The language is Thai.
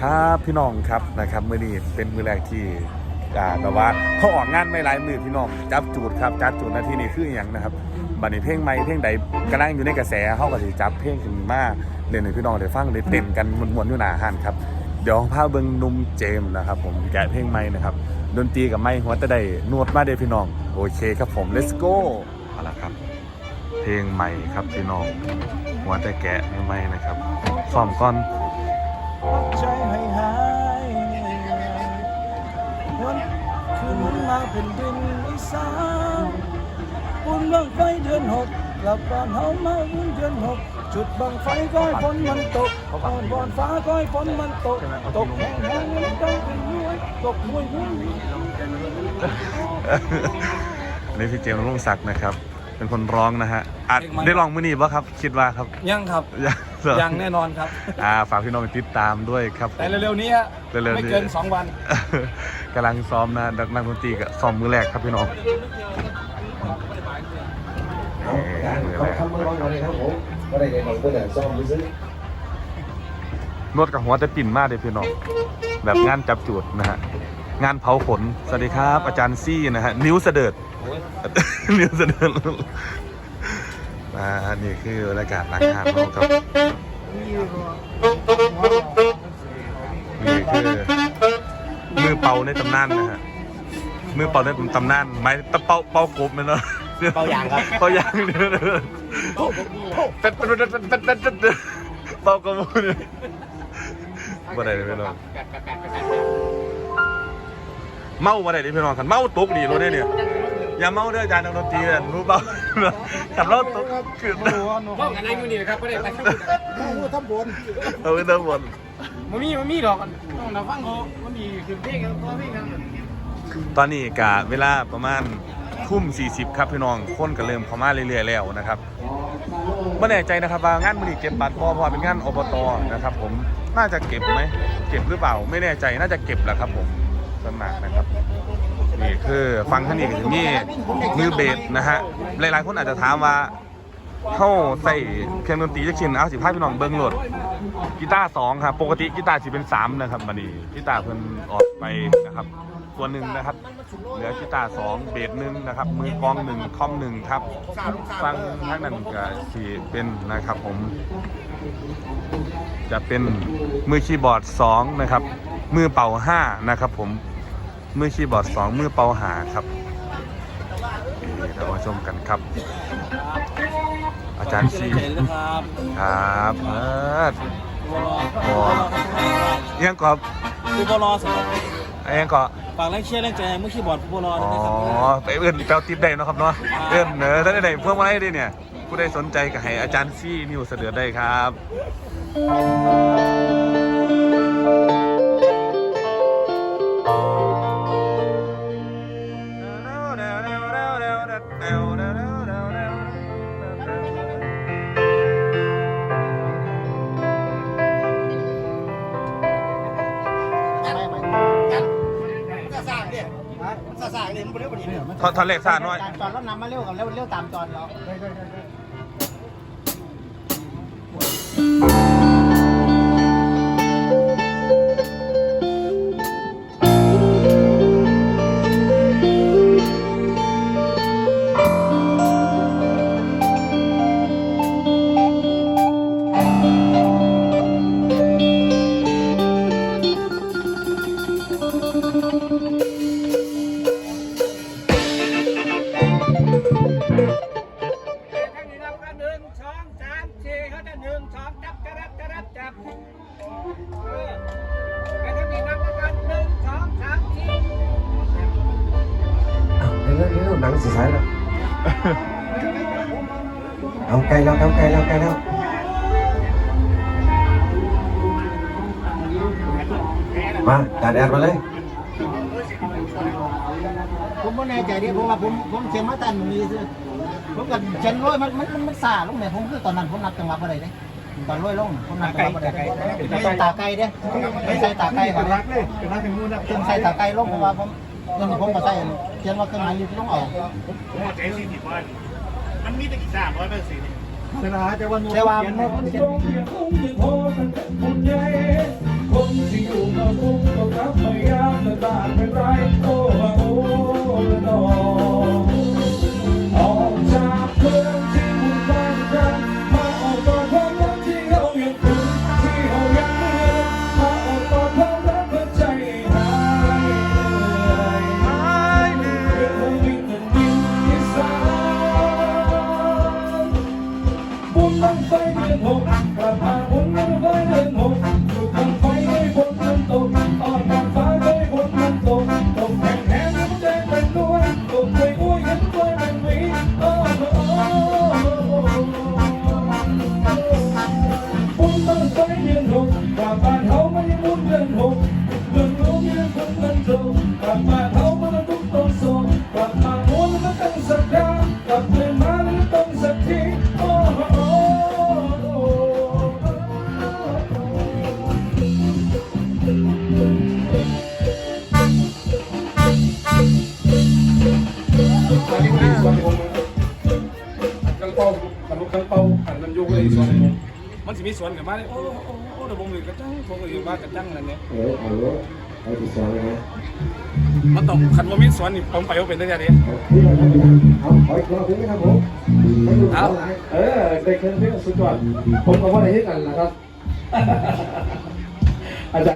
ครับพี่น้องครับนะครับมื่อนี้เป็นมือแรกที่อ่าแบบว่าเขาออกงานไม่หลายมือพี่น้องจับจูดครับจับจูดนาทีนี้คืออย่างนะครับบัดนี้เพลงใหม่เพลงใดกำลังอยู่ในกระแสเขาก็สิจับเพลงขึ้นมาเล่นให้พี่น้องได้ฟังได้เต้นกันมวนๆอยู่หนาห้านครับเดี๋ยวพาเบิ่งหนุ่มเจมส์นะครับ ผมแกะเพลงใหม่นะครับดนตรีกับไม้หัวตะได้นวดมาเด้พี่น้องโอเคครับผม let's go เอาละครับ เพลงใหม่ครับพี่น้องหัวต่แกะใหม่นะครับซ้อมก่อน มาเป็นดินอีสานบุญบังไฟเดือนหกกลับบ้านเฮามาบุญเดือนหกจุดบังไฟก้อยฝนมันตกบอนบอนฟ้าก้อยฝนมันตก ตกแห้งแห้งมันต้องเป็นห่วยตกห่วยห่วยนนี้พี่เจมส์รุ่งศักดิ์นะครับ เป็นคนร้องนะฮะอาจได้ลองมือนีป่ะครับ คิดว่าครับ ยังครับ ยังเหรอยังแน่นอนครับ อ่าฝากพี่น้องไปติดตามด้วยครับผมแต่เร็วๆนี้ฮะเร็วๆนี้ ไม่เกิน 2 วัน กำลังซ้อมนะนักนักดนตรีกับซ้อมมือแรกครับพี่น้องเอ่อมือเขาแรกทำมาก่อนเลยครับผมก็ได้ในของเพื่อนซ่อมไปซื้อนวดกับหัวแต่ปิ่นมากเลยพี่น้อง แบบงานจับจูดนะฮะ งานเผาขน สวัสดีครับ อาจารย์ซี่นะฮะ นิ้วเสดิร์ดนิ้วเสดิร์ด มาอันนี้คือบรรยากาศราคาของกับนี่คือมือเป่าในตำนานนะฮะมือเป่าในตำนานไม้ตะเป่าเป่ากบมันเนาะเป่ายางครับเป่ายางเด้อเป็ดเป็ดเป็ดเป็เนี่ากบมันบ่ได้เลพี่น้องเมาบ่ได้เลยพี่น้องคันเมาตกดีรถได้เนี่ย อย่าเมาเด้ออาจารย์นักดนตรีอะรู้เปล่าขับรถตกขึ้นห้องกันนั่งอยู่นี่ครับไม่ได้ไปทั้งหมดพูดทำบนเอาไปทั้งหมดมันมีมันมีดอกต้องเราฟังเขามันมีคือเพลงกันตัวเพลงกันตอนนี้กะเวลาประมาณทุ่ม 40 ครับพี่น้องคนก็เริ่มเข้ามาเรื่อยๆแล้วนะครับไม่แน่ใจนะครับว่างานมือนีเก็บบัตรพอพราะว่าเป็นงานอบตนะครับ ผมน่าจะเก็บไหมเก็บหรือเปล่า ไม่แน่ใจน่าจะเก็บแหละครับผม สวนมากนะครับนี่คือฟังท่านี้ก็จะมีมือเบสนะฮะหลายๆคนอาจจะถามว่าเข้าใส่เครื่องดนตรีจักชิ้นเอาสิพาพี่น้องเบิ้งโหลดกีตาร์สองครับปกติกีตาร์สิเป็นสามนะครับบันนี้กีตาร์เพิ่นออกไปนะครับตัวหนึ่งนะครับเหลือกีตาร์สองเบสหนึ่งนะครับ มือกองหนึ่งคอมหนึ่งครับฟังทั้งนั้นก็สีเป็นนะครับผม จะเป็นมือคีย์บอร์ดสองนะครับ มือเป่าห้านะครับผม มือคีย์บอร์ดสองมือเป่าหาครับนี่เรามาชมกันครับ อาจารย์ซีนะครับครับเออโอ้ยังกอบผู้บอลอสำหรับยังกอบฝากแรงเชียร์แรงใจให้มือคีย์บอร์ดผู้บอลออ๋อนะครับไปเอื้อนแปลติดได้เนาะครับเนาะเอื้อนเนอะถ้าได้ไหนเพิ่มมาได้ดิเนี่ยผู้ใดสนใจก็ให้อาจารย์ซี่นิวเสนอได้ครับ ถอดเล็สาดหน่อยจอนเรานำมาเร็วกับเร็วเวตามจอนเรา หนังสุดท้ายแล้ว เอาใกล้แล้วเอาใกล้แล้วใกล้แล้วมาจ่าแดดมาเลยผมไม่แน่ใจดิผมว่าผมผมเขียนมาแต่มีซื้อผมกับเขียนร้อยมันมันมันมันซาลงเนี่ยผมคือตอนนั้นผมนับจังหวะอะไรเนี่ยตอนร้อยลงผมนับจังหวะอะไรไม่ใช่ตาไก่เด้ไม่ใช่ตาไก่ครับขึ้นใส่ตาไก่ลงเพราะว่าผม เรื่นนี่ผมก็ใส่เขียนว่าเครื่องหมายลิฟต์ต้องออกผมเอาใจสี่สิบวันมันมีแต่กี่สามร้อยเปอร์เซ็นต์เวลาจะวันนู้นแต่ว่ามันเขียนคนที่อยู่มาคุ้มก็รับไม่ยากแต่ตาเป็นไรโอ้โห กังเป้าขันลูกกังเป้าขันน้ำยูก็อีกส่วนหนึงมันสิมีส่วนกับมาโอ้โอ้โอ้เดี๋ยวผมเลยกระจังผมก็อยู่บ้านกระจังนั่นเนี่ยเออเอาเลยเอาที่สองเลยนะมันต้องขันว่ามีส่วนนี่ผมไปว่าเป็นได้ยังไงเอาขออีกรอบนึงนะครับผมให้ดูเอาเท่าไหร่เออได้เครื่องเพลงสุดยอดผมกับว่าได้เฮ็ดกันนะครับ